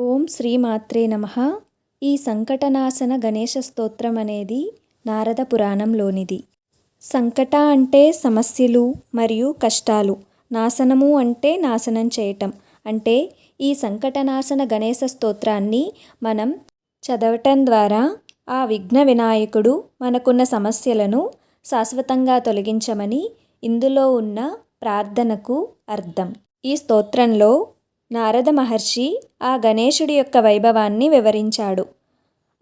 ఓం శ్రీమాత్రే నమ. ఈ సంకటనాశన గణేశ స్తోత్రం అనేది నారద పురాణంలోనిది. సంకట అంటే సమస్యలు మరియు కష్టాలు. నాశనము అంటే నాశనం చేయటం. అంటే ఈ సంకటనాశన గణేష స్తోత్రాన్ని మనం చదవటం ద్వారా ఆ విఘ్న వినాయకుడు మనకున్న సమస్యలను శాశ్వతంగా తొలగించమని ఇందులో ఉన్న ప్రార్థనకు అర్థం. ఈ స్తోత్రంలో నారద మహర్షి ఆ గణేశుడి యొక్క వైభవాన్ని వివరించాడు.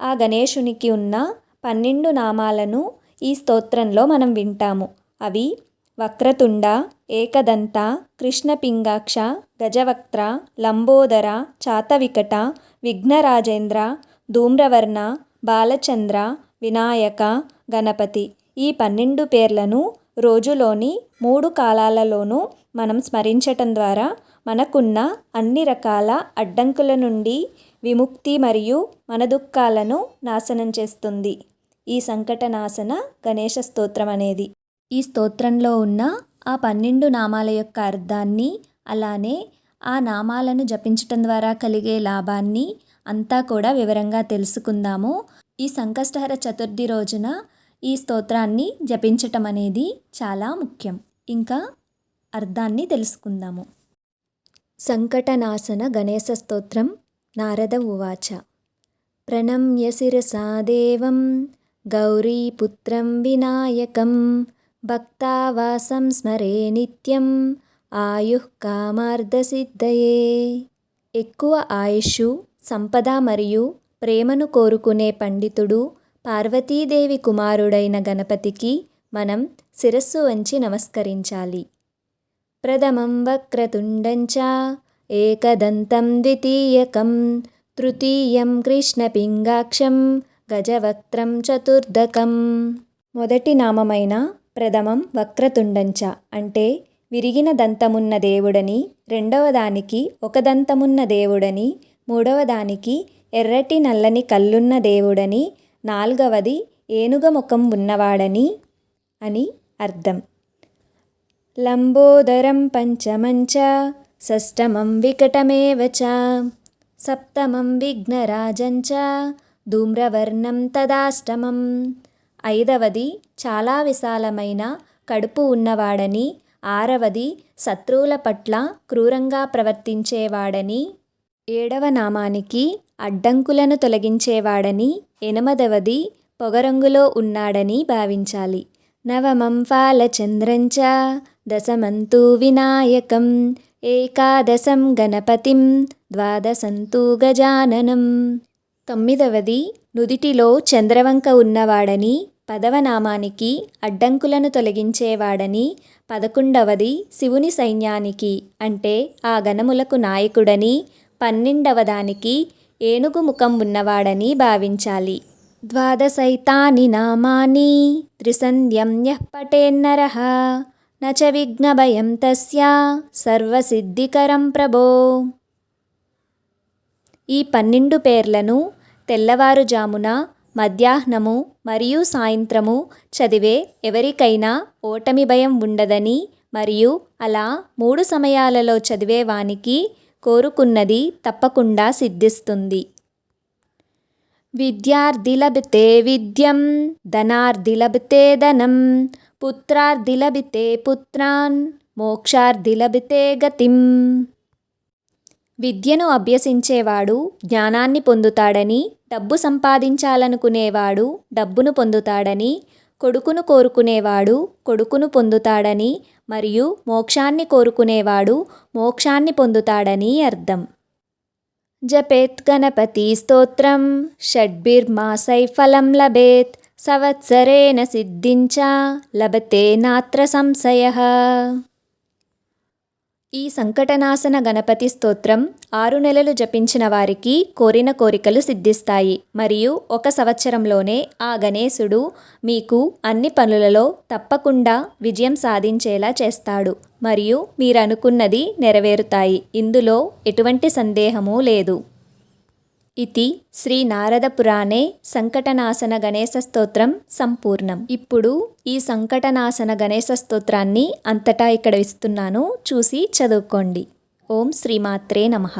ఆ గణేశునికి ఉన్న పన్నెండు నామాలను ఈ స్తోత్రంలో మనం వింటాము. అవి వక్రతుండ ఏకదంత కృష్ణపింగాక్ష గజవక్త్ర లంబోదర చాతవికట విఘ్నరాజేంద్ర ధూమ్రవర్ణ బాలచంద్ర వినాయక గణపతి ఈ పన్నెండు పేర్లను రోజులోని మూడు కాలాలలోనూ మనం స్మరించటం ద్వారా మనకున్న అన్ని రకాల అడ్డంకుల నుండి విముక్తి మరియు మన దుఃఖాలను నాశనం చేస్తుంది. ఈ సంకటనాశన గణేష స్తోత్రం అనేది. ఈ స్తోత్రంలో ఉన్న ఆ పన్నెండు నామాల యొక్క అర్థాన్ని అలానే ఆ నామాలను జపించటం ద్వారా కలిగే లాభాన్ని అంతా కూడా వివరంగా తెలుసుకుందాము. ఈ సంకష్టహర చతుర్థి రోజున ఈ స్తోత్రాన్ని జపించటం అనేది చాలా ముఖ్యం. ఇంకా అర్థాన్ని తెలుసుకుందాము. సంకటనాశన గణేశ స్తోత్రం నారద ఉవాచ. ప్రణమ్య శిరసా దేవం గౌరీపుత్రం వినాయకం భక్తావాసం స్మరే నిత్యం ఆయు కామార్థసిద్ధయే ఎక్కువ ఆయుషు సంపద మరియు ప్రేమను కోరుకునే పండితుడు పార్వతీదేవి కుమారుడైన గణపతికి మనం శిరస్సు వంచి నమస్కరించాలి. ప్రథమం వక్రతుండంచ ఏకదంతం ద్వితీయకం తృతీయం కృష్ణపింగాక్షం గజవక్త్రం చతుర్దకం. మొదటి నామమైన ప్రథమం వక్రతుండంచ అంటే విరిగిన దంతమున్న దేవుడని రెండవ దానికి ఒక దంతమున్న దేవుడని మూడవ దానికి ఎర్రటి నల్లని కళ్ళున్న దేవుడని నాల్గవది ఏనుగ ముఖం ఉన్నవాడని అని అర్థం. లంబోదరం పంచమంచ షష్టమం వికటమేవ చ సప్తమం విఘ్నరాజంచ ధూమ్రవర్ణం తదాష్టమం. ఐదవది చాలా విశాలమైన కడుపు ఉన్నవాడని ఆరవది శత్రువుల పట్ల క్రూరంగా ప్రవర్తించేవాడని ఏడవ నామానికి అడ్డంకులను తొలగించేవాడని ఎనమదవది పొగరంగులో ఉన్నాడని భావించాలి. నవమం ఫాలచంద్రం చ దశమంతు వినాయకం ఏకాదశం గణపతిం ద్వాదశంతు గజాననం. తొమ్మిదవది నుదిటిలో చంద్రవంక ఉన్నవాడని పదవ నామానికి అడ్డంకులను తొలగించేవాడని పదకొండవది శివుని సైన్యానికి అంటే ఆ గణములకు నాయకుడని పన్నెండవ దానికి ఏనుగు ముఖం ఉన్నవాడని భావించాలి. ద్వాదశైతాని నామాని త్రిసంధ్యం యః పటేన్నరః నచ విఘ్నభయం తస్య సర్వసిద్ధికరం ప్రభో. ఈ పన్నెండు పేర్లను తెల్లవారుజామున మధ్యాహ్నము మరియు సాయంత్రము చదివే ఎవరికైనా ఓటమి భయం ఉండదని మరియు అలా మూడు సమయాలలో చదివేవానికి కోరుకున్నది తప్పకుండా సిద్ధిస్తుంది. విద్యార్థి లభితే విద్యం ధనార్థి లభితే ధనం పుత్రార్థి లభితే పుత్రాన్ మోక్షార్థి లభితే గతిం. విద్యను అభ్యసించేవాడు జ్ఞానాన్ని పొందుతాడని డబ్బు సంపాదించాలనుకునేవాడు డబ్బును పొందుతాడని కొడుకును కోరుకునేవాడు కొడుకును పొందుతాడని మరియు మోక్షాన్ని కోరుకునేవాడు మోక్షాన్ని పొందుతాడని అర్థం. జపేత్ గణపతి స్తోత్రం. షడ్భిర్మాసై ఫలం లభేత్. సంవత్సరేణ సిద్ధించ. లభతే నాత్ర సంశయ. ఈ సంకటనాశన గణపతి స్తోత్రం ఆరు నెలలు జపించిన వారికి కోరిన కోరికలు సిద్ధిస్తాయి. మరియు ఒక సంవత్సరంలోనే ఆ గణేశుడు మీకు అన్ని పనులలో తప్పకుండా విజయం సాధించేలా చేస్తాడు. మరియు మీరు అనుకున్నది నెరవేరుతాయి. ఇందులో ఎటువంటి సందేహము లేదు. ఇది శ్రీ నారద పురాణే సంకటనాశన గణేశ స్తోత్రం సంపూర్ణం ఇప్పుడు ఈ సంకటనాశన గణేశ స్తోత్రాన్ని అంతటా ఇక్కడ ఇస్తున్నాను చూసి చదువుకోండి ఓం శ్రీమాత్రే నమః